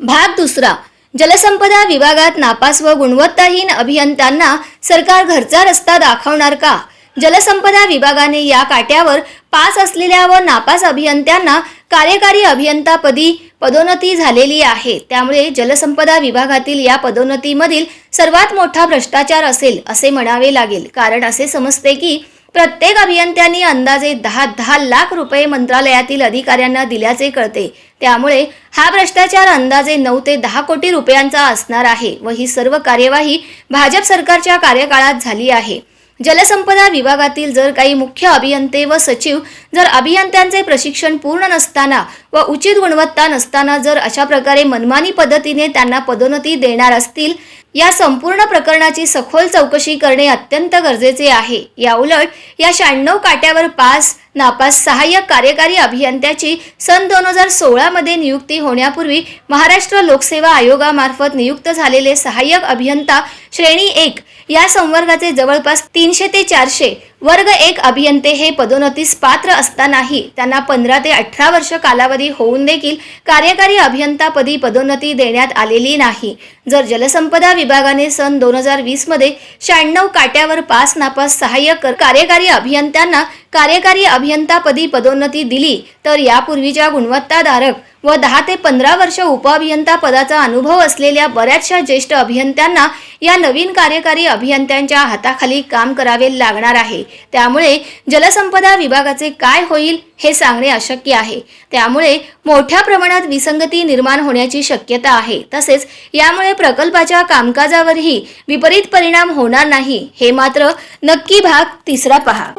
भाग दुसरा जलसंपदा विभागात नापास व गुणवत्ताहीन अभियंत्यांना सरकार घरचा रस्ता दाखवणार का? जलसंपदा विभागाने या काट्यावर पास असलेल्या व नापास अभियंत्यांना कार्यकारी अभियंतापदी पदोन्नती झालेली आहे. त्यामुळे जलसंपदा विभागातील या पदोन्नतीमधील सर्वात मोठा भ्रष्टाचार असेल असे म्हणावे लागेल. कारण असे समजते की प्रत्येक अभियंत्यांनी अंदाजे दहा दहा लाख रुपये मंत्रालयातील अधिकाऱ्यांना दिल्याचे कळते. त्यामुळे हा भ्रष्टाचार अंदाजे नऊ ते दहा कोटी रुपयांचा असणार आहे व ही सर्व कार्यवाही भाजप सरकारच्या कार्यकाळात झाली आहे. जलसंपदा विभागातील जर काही मुख्य अभियंते व सचिव जर अभियंत्यांचे प्रशिक्षण पूर्ण नसताना व उचित गुणवत्ता नसताना जर अशा प्रकारे मनमानी पद्धतीने त्यांना पदोन्नती देणार असतील या संपूर्ण प्रकरणाची सखोल चौकशी करणे अत्यंत गरजेचे आहे. या उलट या शहाण्णव काट्यावर पास नापास सहाय्यक कार्यकारी अभियंत्याची सन दोन हजार सोळामध्ये नियुक्ती होण्यापूर्वी महाराष्ट्र लोकसेवा आयोगामार्फत नियुक्त झालेले सहाय्यक अभियंता श्रेणी एक या संवर्गाचे जवळपास तीनशे ते चारशे वर्ग एक अभियंते हे पदोन्नतीस पात्र असतानाही त्यांना पंधरा ते अठरा वर्ष कालावधी होऊन देखील कार्यकारी अभियंतापदी पदोन्नती देण्यात आलेली नाही. जर जलसंपदा विभागाने सन दोन हजार वीसमध्ये शहाण्णव काट्यावर पास नापास सहाय्यक कर- कार्यकारी अभियंत्यांना कार्यकारी अभियंतापदी पदोन्नती दिली तर यापूर्वीच्या गुणवत्ताधारक व दहा ते पंधरा वर्ष उपअभियंता पदाचा अनुभव असलेल्या बऱ्याचशा ज्येष्ठ अभियंत्यांना या नवीन कार्यकारी अभियंत्यांच्या हाताखाली काम करावे लागणार आहे. त्यामुळे जलसंपदा विभागाचे काय होईल हे सांगणे अशक्य आहे. त्यामुळे मोठ्या प्रमाणात विसंगती निर्माण होण्याची शक्यता आहे. तसेच यामुळे प्रकल्पाच्या कामकाजावरही विपरीत परिणाम होणार नाही. हे मात्र नक्की भाग तिसरा पहा.